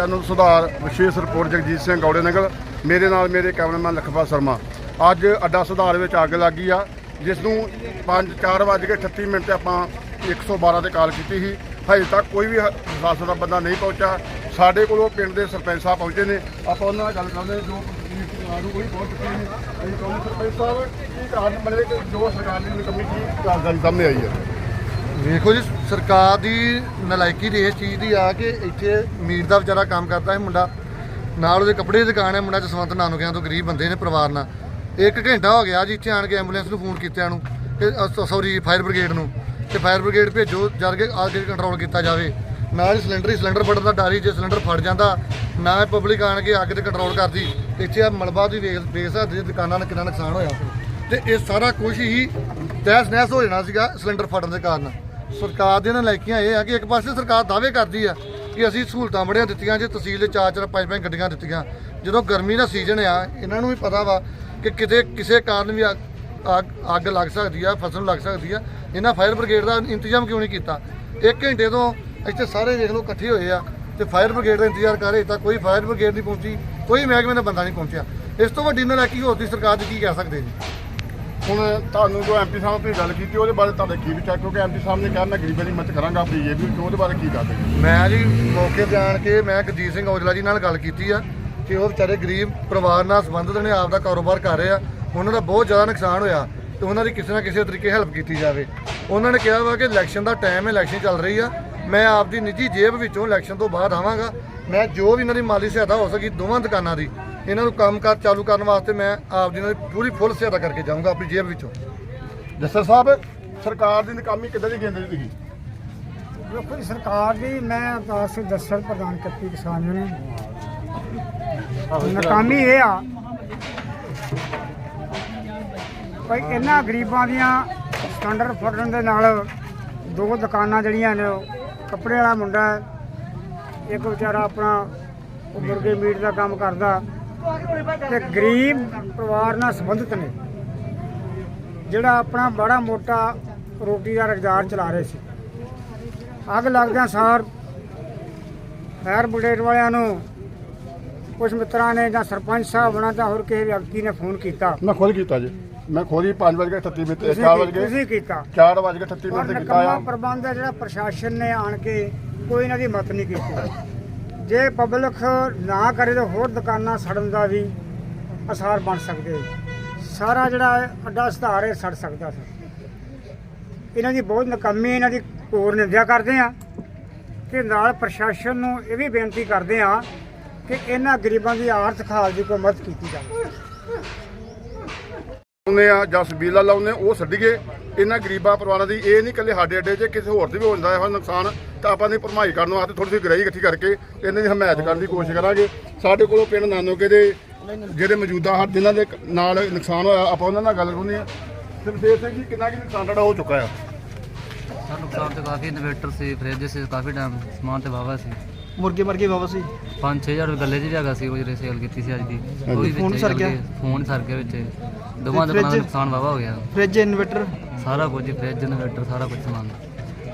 Channel ਸੁਧਾਰ, ਵਿਸ਼ੇਸ਼ report Jagjit Singh Gaude ਨਗਰ, ਮੇਰੇ ਨਾਲ ਮੇਰੇ ਕੈਮਰਾਮੈਨ ਲਖਪਾ ਸ਼ਰਮਾ। ਅੱਜ ਅੱਡਾ ਸੁਧਾਰ ਵਿੱਚ ਅੱਗ ਲੱਗੀ ਆ ਜਿਸ ਨੂੰ 5 4 ਵਜੇ ਕੇ 38 ਮਿੰਟ ਤੇ ਆਪਾਂ 112 ਤੇ ਕਾਲ ਕੀਤੀ ਸੀ। ਹਜੇ ਤੱਕ ਕੋਈ ਵੀ ਹ- ਦਾ ਬੰਦਾ ਨਹੀਂ ਪਹੁੰਚਿਆ। ਸਾਡੇ ਕੋਲੋਂ ਪਿੰਡ ਦੇ ਸਰਪੰਚ ਸਾਹਿਬ ਪਹੁੰਚੇ ਨੇ। ਆਪਾਂ ਉਹਨਾਂ ਨਾਲ ਗੱਲ ਕਰਦੇ ਜੋ ਆਰੂ ਕੋਈ ਪਹੁੰਚ ਚੁੱਕੇ ਨੇ ਸਰਪੰਚ ਸਾਹਿਬ, ਕੀ ਕਾਰਨ ਬਣੇ ਕਿ ਜੋ ਸਰਕਾਰ ਦੀ ਕਮੀ ਕਾਰਗੁਜ਼ਾਰੀ ਸਾਹਮਣੇ ਆਈ ਹੈ? ਵੇਖੋ ਜੀ, ਸਰਕਾਰ ਦੀ ਨਲਾਇਕੀ ਦੀ ਇਸ ਚੀਜ਼ ਦੀ ਆ ਕਿ ਇੱਥੇ ਮੀਰ ਦਾ ਵਿਚਾਰਾ ਕੰਮ ਕਰਦਾ ਹੈ ਮੁੰਡਾ। ਨਾਲ ਉਹਦੇ ਕੱਪੜੇ ਦੀ ਦੁਕਾਨ ਹੈ, ਮੁੰਡਾ ਜਸਵੰਤ ਨਾਨਕਿਆਂ ਤੋਂ ਗਰੀਬ ਬੰਦੇ ਨੇ ਪਰਿਵਾਰ ਨਾਲ। ਇੱਕ ਘੰਟਾ ਹੋ ਗਿਆ ਜੀ, ਇੱਥੇ ਆਣ ਕੇ ਐਂਬੂਲੈਂਸ ਨੂੰ ਫੋਨ ਕੀਤਿਆਂ ਨੂੰ ਤੇ ਸੌਰੀ ਫਾਇਰ ਬ੍ਰਿਗੇਡ ਨੂੰ ਤੇ ਫਾਇਰ ਬ੍ਰਿਗੇਡ ਭੇਜੋ, ਜਦ ਕੇ ਆ ਕੇ ਕੰਟਰੋਲ ਕੀਤਾ ਜਾਵੇ। ਨਾਲ ਹੀ ਸਿਲੰਡਰ ਹੀ ਸਿਲੰਡਰ ਫੜਨ ਦਾ ਡਰ ਹੀ ਜੇ ਸਿਲੰਡਰ ਫੜ ਜਾਂਦਾ, ਨਾ ਪਬਲਿਕ ਆਣ ਕੇ ਅੱਗ ਤੇ ਕੰਟਰੋਲ ਕਰਦੀ। ਇੱਥੇ ਆ ਮਲਬਾ ਦੀ ਵੇਖ ਵੇਖ ਸਕਦੇ ਦੁਕਾਨਾਂ ਦਾ ਕਿੰਨਾ ਨੁਕਸਾਨ ਹੋਇਆ। ਤੇ ਇਹ ਸਾਰਾ ਕੁਝ ਹੀ ਤਹਿਸ ਨਹਿਸ ਹੋ ਜਾਣਾ ਸੀਗਾ ਸਿਲੰਡਰ ਫਟਣ ਦੇ ਕਾਰਨ। ਸਰਕਾਰ ਦੀਆਂ ਨਲਾਇਕੀਆਂ ਇਹ ਆ ਕਿ ਇੱਕ ਪਾਸੇ ਸਰਕਾਰ ਦਾਅਵੇ ਕਰਦੀ ਆ ਕਿ ਅਸੀਂ ਸਹੂਲਤਾਂ ਬੜੀਆਂ ਦਿੱਤੀਆਂ ਜੇ ਤਹਿਸੀਲ ਦੇ ਚਾਰ ਚਾਰ ਪੰਜ ਪੰਜ ਗੱਡੀਆਂ ਦਿੱਤੀਆਂ। ਜਦੋਂ ਗਰਮੀ ਦਾ ਸੀਜ਼ਨ ਆ, ਇਹਨਾਂ ਨੂੰ ਵੀ ਪਤਾ ਵਾ ਕਿ ਕਿਤੇ ਕਿਸੇ ਕਾਰਨ ਵੀ ਅੱਗ- ਅੱਗ ਅੱਗ ਲੱਗ ਸਕਦੀ ਆ, ਫਸਲ ਲੱਗ ਸਕਦੀ ਆ। ਇਹਨਾਂ ਫਾਇਰ ਬ੍ਰਿਗੇਡ ਦਾ ਇੰਤਜ਼ਾਮ ਕਿਉਂ ਨਹੀਂ ਕੀਤਾ? ਇੱਕ ਘੰਟੇ ਤੋਂ ਇੱਥੇ ਸਾਰੇ ਦੇਖ ਲਓ ਇਕੱਠੇ ਹੋਏ ਆ ਤੇ ਫਾਇਰ ਬ੍ਰਿਗੇਡ ਦਾ ਇੰਤਜ਼ਾਰ ਕਰ ਰਹੇ ਤਾਂ ਕੋਈ ਫਾਇਰ ਬ੍ਰਿਗੇਡ ਨਹੀਂ ਪਹੁੰਚੀ, ਕੋਈ ਮਹਿਕਮੇ ਦਾ ਬੰਦਾ ਨਹੀਂ ਪਹੁੰਚਿਆ। ਇਸ ਤੋਂ ਵੱਡੀ ਨਲਾਇਕੀ ਹੋਰ ਦੀ ਸਰਕਾਰ ਦੀ ਕੀ ਕਹਿ ਸਕਦੇ ਜੀ? ਹੁਣ ਤੁਹਾਨੂੰ ਜੋ ਐਮਪੀ ਸਾਹਿਬ ਤੁਸੀਂ ਗੱਲ ਕੀਤੀ, ਉਹਦੇ ਬਾਰੇ ਤੁਹਾਡਾ ਕੀ ਵਿਚਾਰ? ਕਿਉਂਕਿ ਐਮਪੀ ਸਾਹਿਬ ਨੇ ਕਿਹਾ, ਮੈਂ ਗਰੀਬਾਂ ਦੀ ਮਦਦ ਕਰਾਂਗਾ ਬੀਜੇਪੀ ਕਿ ਉਹਦੇ ਬਾਰੇ ਕੀ ਕਰਦੇ ਮੈਂ ਜੀ ਮੌਕੇ ਤੇ ਆਣ ਕੇ ਮੈਂ ਗੁਰਜੀਤ ਸਿੰਘ ਔਜਲਾ ਜੀ ਨਾਲ ਗੱਲ ਕੀਤੀ ਆ, ਕਿ ਉਹ ਵਿਚਾਰੇ ਗਰੀਬ ਪਰਿਵਾਰ ਨਾਲ ਸੰਬੰਧਿਤ ਨੇ ਆਪ ਦਾ ਕਾਰੋਬਾਰ ਕਰ ਰਹੇ ਆ। ਉਹਨਾਂ ਦਾ ਬਹੁਤ ਜ਼ਿਆਦਾ ਨੁਕਸਾਨ ਹੋਇਆ ਤੇ ਉਹਨਾਂ ਦੀ ਕਿਸੇ ਨਾ ਕਿਸੇ ਤਰੀਕੇ ਹੈਲਪ ਕੀਤੀ ਜਾਵੇ। ਉਹਨਾਂ ਨੇ ਕਿਹਾ ਵਾ ਕਿ ਇਲੈਕਸ਼ਨ ਦਾ ਟਾਈਮ ਹੈ ਇਲੈਕਸ਼ਨ ਚੱਲ ਰਹੀ ਆ। ਮੈਂ ਆਪ ਦੀ ਨਿੱਜੀ ਜੇਬ ਵਿੱਚੋਂ ਇਲੈਕਸ਼ਨ ਤੋਂ ਬਾਅਦ ਆਵਾਂਗਾ। ਮੈਂ ਜੋ ਵੀ ਇਹਨਾਂ ਦੀ ਮਾਲੀ ਸਹਾਇਤਾ ਹੋ ਸਕੀ ਦੋਵਾਂ ਦੁਕਾਨਾਂ ਦੀ, ਇਹਨਾਂ ਨੂੰ ਕੰਮਕਾਰ ਚਾਲੂ ਕਰਨ ਵਾਸਤੇ ਮੈਂ ਆਪ ਇਹਨਾਂ ਦੀ ਪੂਰੀ ਫੁੱਲ ਸਹਾਇਤਾ ਕਰਕੇ ਜਾਊਂਗਾ ਆਪਣੀ ਜੇਬ ਵਿੱਚੋਂ। ਜੱਸਰ ਸਾਹਿਬ, ਸਰਕਾਰ ਦੀ ਨਾਕਾਮੀ ਕਿੱਦਾਂ ਦੀ ਕਹਿੰਦੇ ਤੁਸੀਂ ਵੇਖੋ ਜੀ, ਸਰਕਾਰ ਦੀ, ਮੈਂ ਅਰਦਾਸ ਦੱਸਣ ਪ੍ਰਦਾਨ ਕੀਤੀ ਕਿਸਾਨ ਨੂੰ ਨਾਕਾਮੀ ਇਹ ਆ ਭਾਈ, ਇਹਨਾਂ ਗਰੀਬਾਂ ਦੀਆਂ ਸਟੈਂਡਰਡ ਫੜਨ ਦੇ ਨਾਲ ਦੋ ਦੁਕਾਨਾਂ ਜਿਹੜੀਆਂ ਨੇ ਉਹ ਕੱਪੜੇ ਵਾਲਾ ਮੁੰਡਾ ਹੈ, ਇੱਕ ਵਿਚਾਰਾ ਆਪਣਾ ਉਹ ਮੁਰਗੇ ਮੀਟ ਦਾ ਕੰਮ ਕਰਦਾ। ਤੇ ਗਰੀਬ ਪਰਿਵਾਰ ਨਾਲ ਸੰਬੰਧਿਤ ਨੇ। ਜਿਹੜਾ ਆਪਣਾ ਬੜਾ ਮੋਟਾ ਰੋਟੀ ਦਾ ਰੁਜ਼ਗਾਰ ਚਲਾ ਰਹੇ ਸੀ। ਅੱਗ ਲੱਗਦਿਆਂ ਸਾਰ ਫਾਇਰ ਬ੍ਰਿਗੇਡ ਵਾਲਿਆਂ ਨੂੰ ਕੁਝ ਮਿੱਤਰਾਂ ਨੇ ਜਾਂ ਸਰਪੰਚ ਸਾਹਿਬ ਬਣਾ ਜਾਂ ਹੋਰ ਕਿਸੇ ਵਿਅਕਤੀ ਨੇ ਫੋਨ ਕੀਤਾ। ਮੈਂ ਖੁਦ ਕੀਤਾ ਜੀ। ਮੈਂ ਖੁਦ ਹੀ 5 ਵਜੇ 38 ਮਿੰਟ ਤੇ ਤੁਸੀਂ 4 ਕੀ- ਵਜੇ ਤੁਸੀਂ ਕੀਤਾ। 4 ਵਜੇ 38 ਪਰ ਮਿੰਟ ਤੇ ਕੀਤਾ ਆ ਪ੍ਰਬੰਧ ਹੈ ਜਿਹੜਾ ਪ੍ਰਸ਼ਾਸਨ ਨੇ ਆਣ ਕੇ ਕੋਈ ਇਹਨਾਂ ਦੀ ਮਦਦ ਨਹੀਂ ਕੀਤੀ। ਜੇ ਪਬਲਿਕ ਨਾ ਕਰੇ ਤਾਂ ਹੋਰ ਦੁਕਾਨਾਂ ਸੜਨ ਦਾ ਵੀ ਅਸਾਰ ਬਣ ਸਕਦੇ। ਸਾਰਾ ਜਿਹੜਾ ਅੱਡਾ ਸੁਧਾਰ ਹੈ ਸੜ ਸਕਦਾ ਸੀ ਇਹਨਾਂ ਦੀ ਬਹੁਤ ਨਕਾਮੀ ਇਹਨਾਂ ਦੀ ਕੋਰ ਨਿੰਦਿਆ ਕਰਦੇ ਆ ਤੇ ਨਾਲ ਪ੍ਰਸ਼ਾਸਨ ਨੂੰ ਇਹ ਵੀ ਬੇਨਤੀ ਕਰਦੇ ਆ ਕਿ ਇਹਨਾਂ ਗਰੀਬਾਂ ਦੀ ਆਰਥਿਕ ਹਾਲ ਦੀ ਕੋਈ ਮਦਦ ਕੀਤੀ ਜਾਵੇ। ਲਾਉਨੇ ਆ ਜਾਂ ਸਬੀਲਾ ਲਾਉਨੇ ਉਹ ਛੱਡੀਏ ਇਹਨਾਂ ਗਰੀਬਾਂ ਪਰਿਵਾਰਾਂ ਦੀ ਇਹ ਨਹੀਂ ਇਕੱਲੇ ਸਾਡੇ ਅੱਡੇ 'ਚ ਕਿਸੇ ਹੋਰ ਦੇ ਵੀ ਹੋ ਜਾਂਦਾ ਹੈ ਨੁਕਸਾਨ। ਤਾਂ ਆਪਾਂ ਨੇ ਭਰਮਾਈ ਕਰਨ ਵਾਸਤੇ ਥੋੜੀ ਜਿਹੀ ਗਰਾਈ ਇਕੱਠੀ ਕਰਕੇ ਇਹਨਾਂ ਦੀ ਹਮਾਇਤ ਕਰਨ ਦੀ ਕੋਸ਼ਿਸ਼ ਕਰਾਂਗੇ। ਸਾਡੇ ਕੋਲੋਂ ਪਿੰਡ ਨਾਨੋਕੇ ਦੇ ਜਿਹੜੇ ਮੌਜੂਦਾ ਹਨ ਜਿਨ੍ਹਾਂ ਦੇ ਨਾਲ ਨੁਕਸਾਨ ਹੋਇਆ ਆਪਾਂ ਉਹਨਾਂ ਨਾਲ ਗੱਲ ਕਰਨੀ ਆ ਸਰਦੇਵ ਸਿੰਘ ਜੀ ਕਿੰਨਾ ਕਿ ਨੁਕਸਾਨ ਤੁਹਾਡਾ ਹੋ ਚੁੱਕਾ ਆ? ਸਰ ਨੁਕਸਾਨ ਤੇ ਕਾਫੀ ਇਨਵੇਟਰ ਸੀ ਫ੍ਰਿਜ ਸੀ ਕਾਫੀ ਟਾਈਮ ਸਮਾਨ ਤੇ ਵਾਵਾ ਸੀ। ਮੁਰਗੇ ਮਰਗੇ ਵਾਵਾ ਸੀ? 5-6000 ਰੁਪਏ ਗੱਲੇ 'ਚ ਵੀ ਹੈਗਾ ਸੀ ਉਹ ਜਿਹੜੇ ਸੇਲ ਕੀਤੀ ਸੀ ਅੱਜ ਦੀ। ਫੋਨ ਸਰ ਹੀ ਗਿਆ? ਫੋਨ ਸਰ ਗਿਆ ਵਿੱਚ। ਦੋਵਾਂ ਦੁਕਾਨਾਂ ਦਾ ਫ੍ਰਿਜ? ਨੁਕਸਾਨ ਵਾਵਾ ਹੋ ਗਿਆ। ਫ੍ਰਿਜ ਇਨਵਰਟਰ ਸਾਰਾ ਕੁਝ ਹੀ ਫ੍ਰਿਜ ਇਨਵੇਟਰ ਸਾਰਾ ਕੁਝ ਸਮਾਨ।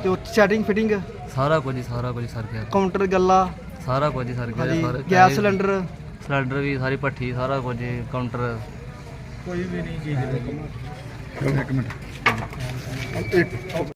ਤੇ ਉਹ ਸੈਟਿੰਗ ਫਿਟਿੰਗ ਸਾਰਾ ਕੁਝ ਹੀ ਸਾਰਾ ਕੁਝ ਸਰ ਗਿਆ। ਕਾਊਂਟਰ ਗੱਲਾ? ਸਾਰਾ ਕੁਝ ਹੀ ਸਰ ਗਿਆ ਹਾਂਜੀ ਸਾਰੇ- ਗੈਸ ਸਿਲੰਡਰ ਸਿਲੰਡਰ ਵੀ ਸਾਰੀ ਭੱਠੀ ਸਾਰਾ ਕੁਝ ਹੀ, ਕਾਊਂਟਰ ਇੱਕ ਮਿੰਟ। ਇੱਕ